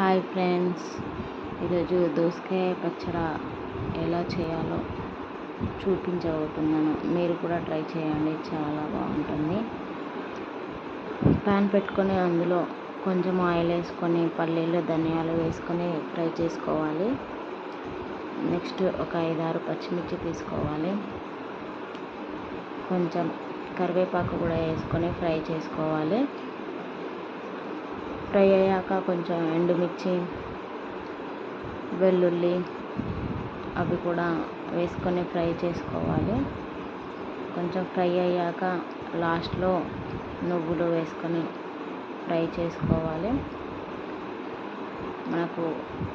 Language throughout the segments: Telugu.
Hi friends. ఈరోజు దోసకాయ పచ్చడ ఎలా చేయాలో చూపించబోతున్నాను. మీరు కూడా ట్రై చేయండి చాలా బాగుంటుంది. ప్యాన్ పెట్టుకొని అందులో కొంచెం ఆయిల్ వేసుకొని పల్లీలు ధనియాలు వేసుకొని ఫ్రై చేసుకోవాలి. నెక్స్ట్ ఒక ఐదారు పచ్చిమిర్చి తీసుకోవాలి. కొంచెం కరివేపాకు కూడా వేసుకొని ఫ్రై చేసుకోవాలి. ఫ్రై అయ్యాక కొంచెం ఎండుమిర్చి వెల్లుల్లి అవి కూడా వేసుకొని ఫ్రై చేసుకోవాలి. కొంచెం ఫ్రై అయ్యాక లాస్ట్లో నువ్వులు వేసుకొని ఫ్రై చేసుకోవాలి. మనకు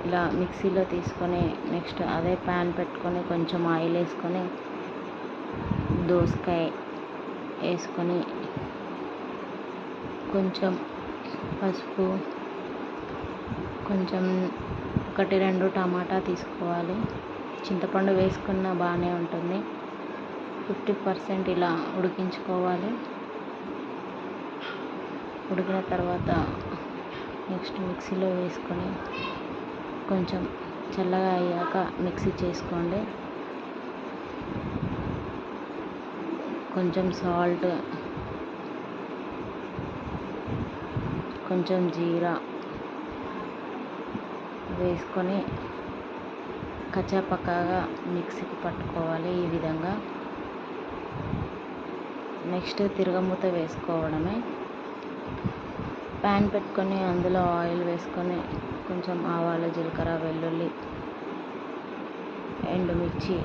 ఇలా మిక్సీలో తీసుకొని నెక్స్ట్ అదే ప్యాన్ పెట్టుకొని కొంచెం ఆయిల్ వేసుకొని దోసకాయ వేసుకొని కొంచెం పసుపు కొంచెం ఒకటి రెండు టమాటా తీసుకోవాలి. చింతపండు వేసుకున్న బాగానే ఉంటుంది. ఫిఫ్టీ పర్సెంట్ ఇలా ఉడికించుకోవాలి. ఉడికిన తర్వాత నెక్స్ట్ మిక్సీలో వేసుకొని కొంచెం చల్లగా అయ్యాక మిక్సీ చేసుకోండి. కొంచెం సాల్ట్ కొంచెం జీరా వేసుకొని కచ్చాపక్కాగా మిక్సీకి పట్టుకోవాలి ఈ విధంగా. నెక్స్ట్ తిరగమూత వేసుకోవడమే. ప్యాన్ పెట్టుకొని అందులో ఆయిల్ వేసుకొని కొంచెం ఆవాలు జీలకర్ర వెల్లుల్లి ఎండుమిర్చి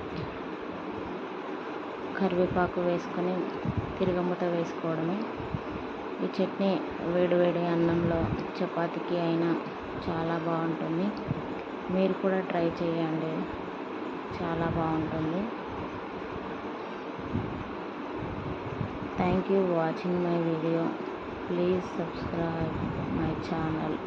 కరివేపాకు వేసుకొని తిరగమూత వేసుకోవడమే. ఈ చట్నీ వేడివేడి అన్నంలో చపాతీకి అయినా చాలా బాగుంటుంది. మీరు కూడా ట్రై చేయండి. చాలా బాగుంటుంది. Thank you watching my video please subscribe my channel